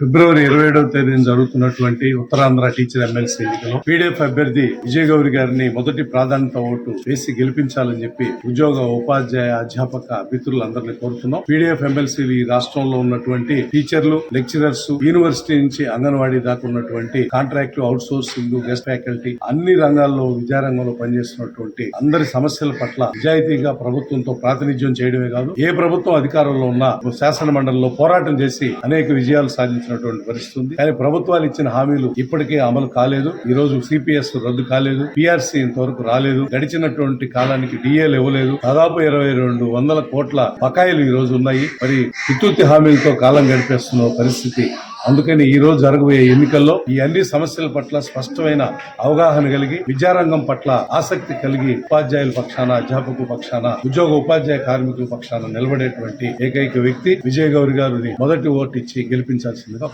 ఫిబ్రవరి ఇరవై ఏడవ తేదీన జరుగుతున్నటువంటి ఉత్తరాంధ్ర టీచర్ ఎమ్మెల్సీ ఎన్నికలో పీడీఎఫ్ అభ్యర్థి విజయగౌరి గారిని మొదటి ప్రాధాన్యత ఓటు వేసి గెలిపించాలని చెప్పి ఉద్యోగ ఉపాధ్యాయ అధ్యాపక మిత్రులందరినీ కోరుతున్నాం. పీడీఎఫ్ ఎమ్మెల్సీలు ఈ రాష్ట్రంలో ఉన్నటువంటి టీచర్లు లెక్చరర్స్ యూనివర్సిటీ నుంచి అంగన్వాడీ దాకా ఉన్నటువంటి contract outsourcing guest faculty అన్ని రంగాల్లో విద్యారంగంలో పనిచేస్తున్నటువంటి అందరి సమస్యల పట్ల నిజాయితీగా ప్రభుత్వంతో ప్రాతినిధ్యం చేయడమే కాదు ఏ ప్రభుత్వం అధికారంలో ఉన్నా శాసన మండలిలో పోరాటం చేసి అనేక విజయాలు సాధించినటువంటి పరిస్థితి ఉంది. కానీ ప్రభుత్వాలు ఇచ్చిన హామీలు ఇప్పటికే అమలు కాలేదు. ఈ రోజు సిపిఎస్ రద్దు కాలేదు. పిఆర్సీ ఇంతవరకు రాలేదు. గడిచినటువంటి కాలానికి డిఏలు ఇవ్వలేదు. దాదాపు ఇరవై రెండు వందల కోట్ల బకాయిలు ఈ రోజు ఉన్నాయి. మరి విద్యుత్ హామీలతో కాలం గడిపేస్తున్న పరిస్థితి అందుకని ఈ రోజు జరగబోయే ఎన్నికల్లో ఈ అన్ని సమస్యల పట్ల స్పష్టమైన అవగాహన కలిగి విద్యారంగం పట్ల ఆసక్తి కలిగి ఉపాధ్యాయుల పక్షాన అధ్యాపకుల పక్షాన ఉద్యోగ ఉపాధ్యాయ కార్మికుల పక్షాన నిలబడేటువంటి ఏకైక వ్యక్తి విజయ్ గౌరి గారిని మొదటి ఓటు ఇచ్చి గెలిపించాల్సిందిగా